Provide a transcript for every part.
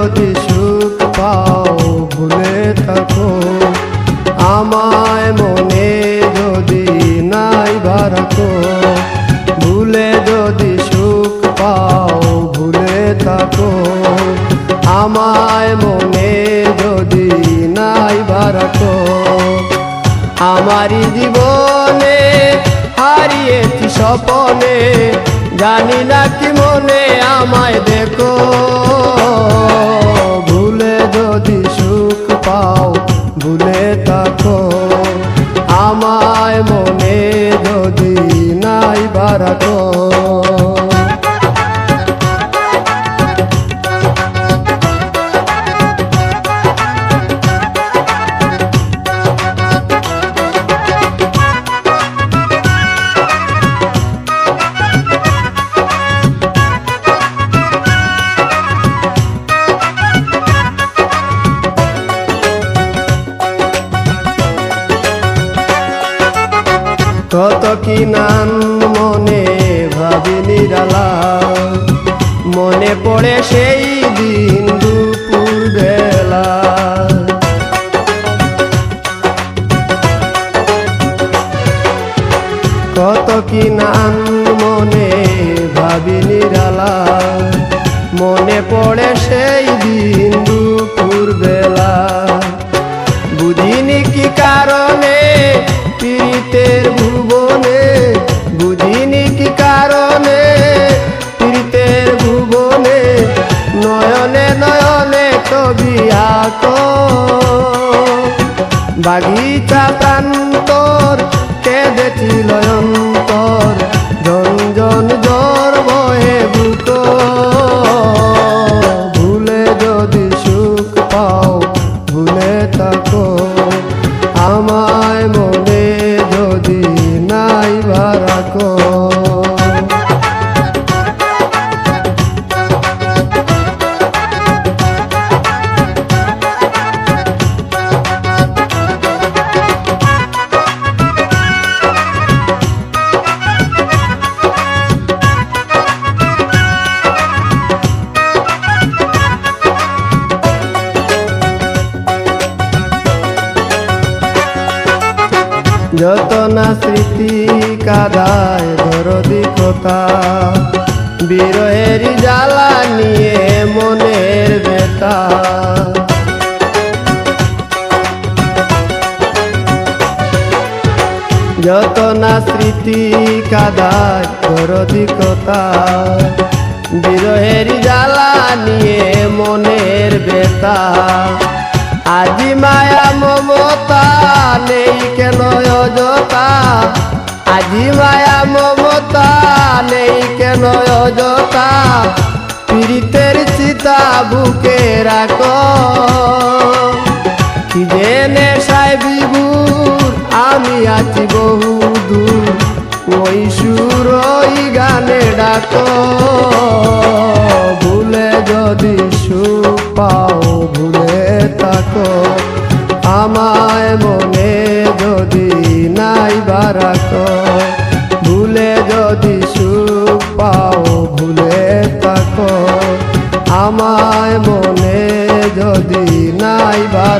যদি সুখ পাও, ভুলে থাকো। আমায় মনে যদি নাই ভারতো ভুলে যদি সুখ পাও, ভুলে থাকো। আমায় মনে যদি নাই ভারতো আমারই জীবনে হারিয়েছি সপনে জানি না কি মনে আমায় দেখো। ভুলে যদি সুখ পাও, ভুলে থাকো। আমায় মনে যদি নাই বারাখো কত কি নাম মনে ভাবি নিরালা। মনে পড়ে সেই দিন দুপুর বেলা। কত কি নাম মনে ভাবি নিরালা। মনে পড়ে সেই দিন দুপুর বেলা। বুঝিনি কি কারণে নয়নে তবি আঁকো। বাগিচা প্রান্তর কেঁদেছিল অন্তর যত না স্মৃতি কাদায় দরদি কথা বিরহের জ্বালা নিয়ে মনের বেতা যত না স্মৃতি কাদায় দরদি কথা বিরহের জ্বালা নিয়ে মনের বেতা আজি মায়া মমতা মায়া মমতা নেই কেন অযথা? পীড়িতের চিতা বুকে রাখো। কি জেনে সাই বিভুর, আমি আছি বহু দূর। ওই সুর ওই গানে ডাকো। ভুলে যদি সুখ পাও, ভুলে থাকো। আমায় মনে যদি নাই বারাকো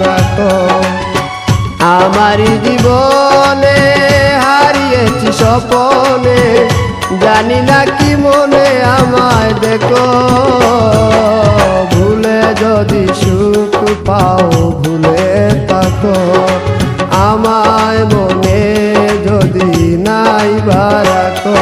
রাখো। আমার জীবনে হারিয়েছি সপনে জানি না কি মনে আমায় দেখো। ভুলে যদি সুখ পাও, ভুলে থাকো। আমায় মনে যদি নাই বারাকো